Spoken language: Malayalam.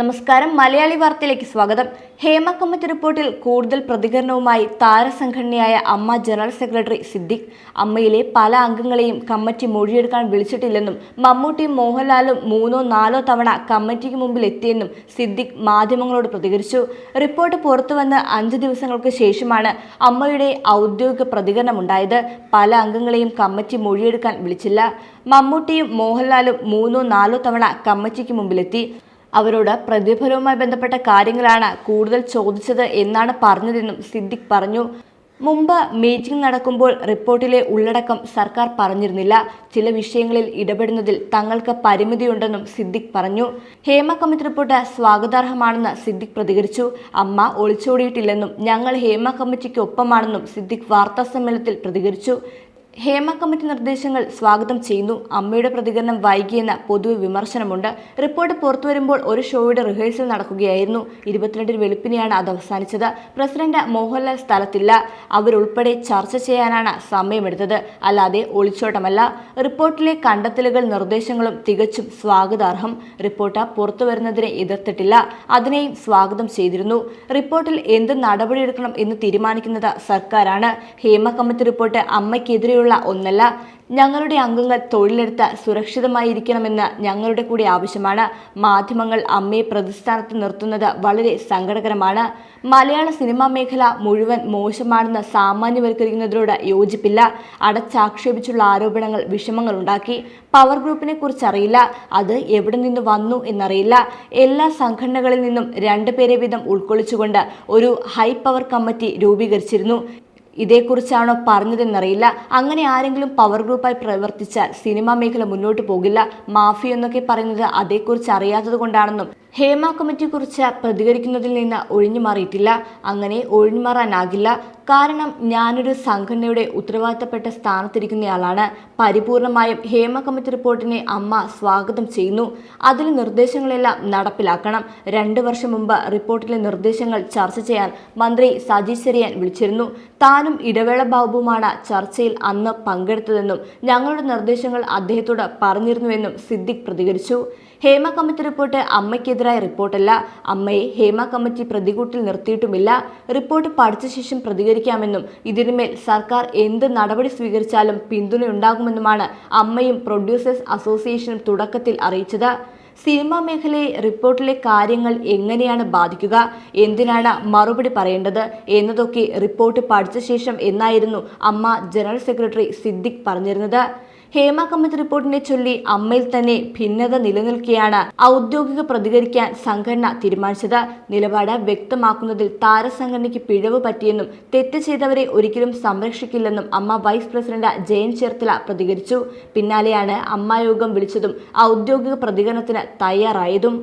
നമസ്കാരം. മലയാളി വാർത്തയിലേക്ക് സ്വാഗതം. ഹേമ കമ്മിറ്റി റിപ്പോർട്ടിൽ കൂടുതൽ പ്രതികരണവുമായി താരസംഘടനയായ അമ്മ ജനറൽ സെക്രട്ടറി സിദ്ദിഖ്. അമ്മയിലെ പല അംഗങ്ങളെയും കമ്മിറ്റി മൊഴിയെടുക്കാൻ വിളിച്ചിട്ടില്ലെന്നും മമ്മൂട്ടിയും മോഹൻലാലും മൂന്നോ നാലോ തവണ കമ്മിറ്റിക്ക് മുമ്പിൽ എത്തിയെന്നും സിദ്ദിഖ് മാധ്യമങ്ങളോട് പ്രതികരിച്ചു. റിപ്പോർട്ട് പുറത്തുവന്ന് അഞ്ച് ദിവസങ്ങൾക്ക് ശേഷമാണ് അമ്മയുടെ ഔദ്യോഗിക പ്രതികരണമുണ്ടായത് പല അംഗങ്ങളെയും കമ്മിറ്റി മൊഴിയെടുക്കാൻ വിളിച്ചില്ല. മമ്മൂട്ടിയും മോഹൻലാലും മൂന്നോ നാലോ തവണ കമ്മിറ്റിക്ക് മുമ്പിലെത്തി. അവരോട് പ്രതിഫലവുമായി ബന്ധപ്പെട്ട കാര്യങ്ങളാണ് കൂടുതൽ ചോദിച്ചത് എന്നാണ് പറഞ്ഞതെന്നും സിദ്ദിഖ് പറഞ്ഞു. മുമ്പ് മീറ്റിംഗ് നടക്കുമ്പോൾ റിപ്പോർട്ടിലെ ഉള്ളടക്കം സർക്കാർ പറഞ്ഞിരുന്നില്ല. ചില വിഷയങ്ങളിൽ ഇടപെടുന്നതിൽ തങ്ങൾക്ക് പരിമിതിയുണ്ടെന്നും സിദ്ദിഖ് പറഞ്ഞു. ഹേമ കമ്മിറ്റി റിപ്പോർട്ട് സ്വാഗതാർഹമാണെന്ന് സിദ്ദിഖ് പ്രതികരിച്ചു. അമ്മ ഒളിച്ചോടിയിട്ടില്ലെന്നും ഞങ്ങൾ ഹേമ കമ്മിറ്റിക്ക് ഒപ്പമാണെന്നും സിദ്ദിഖ് വാർത്താ സമ്മേളനത്തിൽ പ്രതികരിച്ചു. ഹേമ കമ്മിറ്റി നിർദ്ദേശങ്ങൾ സ്വാഗതം ചെയ്യുന്നു. അമ്മയുടെ പ്രതികരണം വൈകിയെന്ന പൊതുവെ വിമർശനമുണ്ട്. റിപ്പോർട്ട് പുറത്തുവരുമ്പോൾ ഒരു ഷോയുടെ റിഹേഴ്സൽ നടക്കുകയായിരുന്നു. ഇരുപത്തിരണ്ടിന് വെളുപ്പിനെയാണ് അത് അവസാനിച്ചത്. പ്രസിഡന്റ് മോഹൻലാൽ സ്ഥലത്തില്ല. അവരുൾപ്പെടെ ചർച്ച ചെയ്യാനാണ് സമയമെടുത്തത്. അല്ലാതെ ഒളിച്ചോട്ടമല്ല. റിപ്പോർട്ടിലെ കണ്ടെത്തലുകൾ നിർദ്ദേശങ്ങളും തികച്ചും സ്വാഗതാർഹം. റിപ്പോർട്ട് പുറത്തുവരുന്നതിനെ എതിർത്തിട്ടില്ല. അതിനെയും സ്വാഗതം ചെയ്തിരുന്നു. റിപ്പോർട്ടിൽ എന്ത് നടപടിയെടുക്കണം എന്ന് തീരുമാനിക്കുന്നത് സർക്കാരാണ്. ഹേമ കമ്മിറ്റി റിപ്പോർട്ട് അമ്മയ്ക്കെതിരെയുള്ള ഒന്നല്ല ഞങ്ങളുടെ അംഗങ്ങൾ തൊഴിലെടുത്ത് സുരക്ഷിതമായിരിക്കണമെന്ന് ഞങ്ങളുടെ കൂടി ആവശ്യമാണ്. മാധ്യമങ്ങൾ അമ്മയെ പ്രതിസ്ഥാനത്ത് നിർത്തുന്നത് വളരെ സങ്കടകരമാണ്. മലയാള സിനിമാ മേഖല മുഴുവൻ മോശമാണെന്ന് സാമാന്യവൽക്കരിക്കുന്നതിനോട് യോജിപ്പില്ല. അടച്ചാക്ഷേപിച്ചുള്ള ആരോപണങ്ങൾ വിഷമങ്ങൾ ഉണ്ടാക്കി. പവർ ഗ്രൂപ്പിനെ കുറിച്ചറിയില്ല അത് എവിടെ നിന്ന് വന്നു എന്നറിയില്ല. എല്ലാ സംഘടനകളിൽ നിന്നും രണ്ടുപേരെ വീതം ഉൾക്കൊള്ളിച്ചുകൊണ്ട് ഒരു ഹൈ പവർ കമ്മിറ്റി രൂപീകരിച്ചിരുന്നു. ഇതേക്കുറിച്ചാണോ പറഞ്ഞതെന്നറിയില്ല. അങ്ങനെ ആരെങ്കിലും പവർ ഗ്രൂപ്പായി പ്രവർത്തിച്ചാൽ സിനിമാ മേഖല മുന്നോട്ട് പോകില്ല. മാഫി എന്നൊക്കെ പറയുന്നത് അതേക്കുറിച്ച് അറിയാത്തത് കൊണ്ടാണെന്നും ഹേമ കമ്മിറ്റിയെക്കുറിച്ച് പ്രതികരിക്കുന്നതിൽ നിന്ന് ഒഴിഞ്ഞു മാറിയിട്ടില്ല. അങ്ങനെ ഒഴിഞ്ഞു മാറാനാകില്ല. കാരണം ഞാനൊരു സംഘടനയുടെ ഉത്തരവാദിത്തപ്പെട്ട സ്ഥാനത്തിരിക്കുന്നയാളാണ്. പരിപൂർണമായും ഹേമ കമ്മിറ്റി റിപ്പോർട്ടിനെ അമ്മ സ്വാഗതം ചെയ്യുന്നു. അതിൽ നിർദ്ദേശങ്ങളെല്ലാം നടപ്പിലാക്കണം. രണ്ടു വർഷം മുമ്പ് റിപ്പോർട്ടിലെ നിർദ്ദേശങ്ങൾ ചർച്ച ചെയ്യാൻ മന്ത്രി സജി ചെറിയാൻ വിളിച്ചിരുന്നു. താനും ഇടവേള ബാബുവുമാണ് ചർച്ചയിൽ അന്ന് പങ്കെടുത്തതെന്നും ഞങ്ങളുടെ നിർദ്ദേശങ്ങൾ അദ്ദേഹത്തോട് പറഞ്ഞിരുന്നുവെന്നും സിദ്ദിഖ് പ്രതികരിച്ചു. ഹേമ കമ്മിറ്റി റിപ്പോർട്ട് അമ്മയ്ക്കെതിരായ റിപ്പോർട്ടല്ല. അമ്മയെ ഹേമ കമ്മിറ്റി പ്രതികൂട്ടിൽ നിർത്തിയിട്ടുമില്ല. റിപ്പോർട്ട് പഠിച്ച ശേഷം പ്രതികരിക്കാമെന്നും ഇതിനുമേൽ സർക്കാർ എന്ത് നടപടി സ്വീകരിച്ചാലും പിന്തുണയുണ്ടാകുമെന്നുമാണ് അമ്മയും പ്രൊഡ്യൂസേഴ്സ് അസോസിയേഷനും തുടക്കത്തിൽ അറിയിച്ചത്. സിനിമാ മേഖലയെ റിപ്പോർട്ടിലെ കാര്യങ്ങൾ എങ്ങനെയാണ് ബാധിക്കുക എന്തിനാണ് മറുപടി പറയേണ്ടത് എന്നതൊക്കെ റിപ്പോർട്ട് പഠിച്ച ശേഷം എന്നായിരുന്നു അമ്മ ജനറൽ സെക്രട്ടറി സിദ്ദിഖ് പറഞ്ഞിരുന്നത്. ഹേമ കമ്മിറ്റി റിപ്പോർട്ടിനെ ചൊല്ലി അമ്മയിൽ തന്നെ ഭിന്നത നിലനിൽക്കെയാണ് ഔദ്യോഗിക പ്രതികരിക്കാൻ സംഘടന തീരുമാനിച്ചത്. നിലപാട് വ്യക്തമാക്കുന്നതിൽ താരസംഘടനയ്ക്ക് പിഴവ് പറ്റിയെന്നും തെറ്റ് ചെയ്തവരെ ഒരിക്കലും സംരക്ഷിക്കില്ലെന്നും അമ്മ വൈസ് പ്രസിഡന്റ് ജയൻ ചേർത്തല പ്രതികരിച്ചു. പിന്നാലെയാണ് അമ്മായോഗം വിളിച്ചതും ഔദ്യോഗിക പ്രതികരണത്തിന് തയ്യാറായതും.